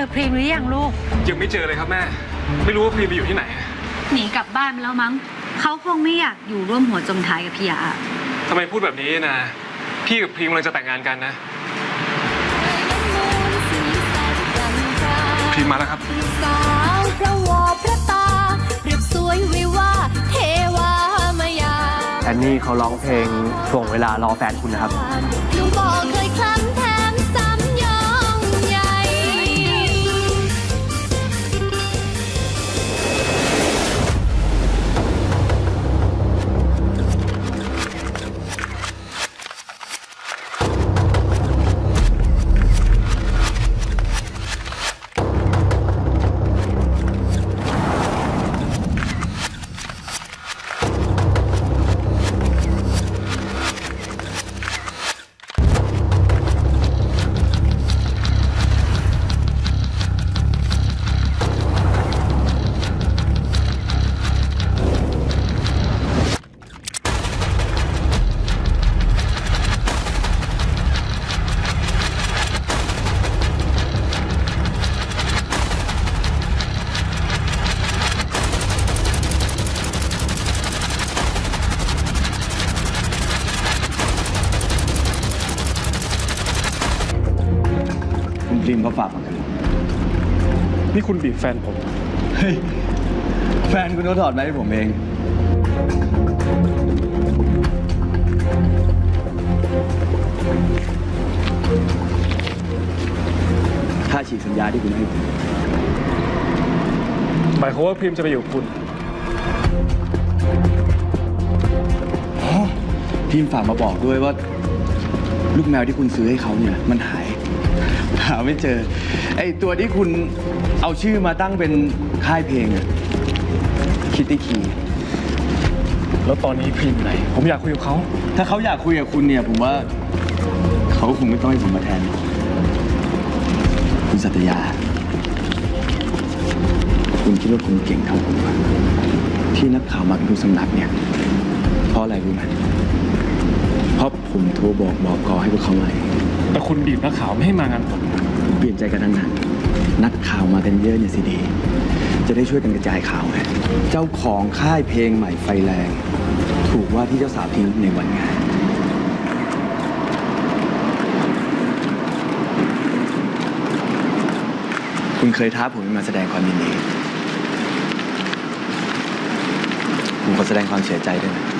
อพรีมหรือยังลูก ยังไม่เจอเลยครับแม่ ไม่รู้ว่าพรีมไปอยู่ที่ไหนหนีกลับบ้านไปแล้วมั้ง เขาคงไม่อยากอยู่ร่วมหัวจมท้ายกับพี่ยาทำไมพูดแบบนี้นะ พี่กับพรีมกำลังจะแต่งงานกันนะ พรีมมาแล้วครับ สาวพระวอพระตาเรียบสวยวิวาเทวามายาแอนนี่เขาร้องเพลงส่วงเวลารอแฟนคุณนะครับ ลุงบอกเคยคลั่งแถ คุณฟิล์มเขาฝากมากันนี่คุณบีบแฟนผม เฮ้ย แฟนคุณเขาถอดมาให้ผมเอง ค่าฉีกสัญญาที่คุณให้ผมหมายความว่าพรีมจะไปอยู่กับคุณพิมพ์ฝากมาบอกด้วยว่า ลูกแมวที่คุณซื้อให้เขาเนี่ย มันหาย หาไม่เจอ ไอตัวที่คุณเอาชื่อมาตั้งเป็นค่ายเพลงอะคิตตี้คีแล้วตอนนี้พรีมอยู่ไหน ผมอยากคุยกับเขา ถ้าเขาอยากคุยกับคุณเนี่ย ผมว่า เขาคงไม่ต้องให้ผมมาแทน คุณสัตยา คุณคิดว่าคุณเก่งเท่าผมปะที่นักข่าวมากันทุกสำนักเนี่ย เพราะอะไรรู้ไหมเพราะผมโทรบอกบอกกอให้พวกเขามาเอง แต่คุณบีบนักข่าวไม่ให้มางานผมเปลี่ยนใจกันนั้นนะนักข่าวมากันเยอะเนี่ยสิดี จะได้ช่วยกันกระจายข่าวไงเจ้าของค่ายเพลงใหม่ไฟแรง ถูกว่าที่เจ้าสาวทิ้งในวันงานคุณเคยท้าผมมาแสดงความยินดี ผมขอแสดงความเสียใจด้วยนะ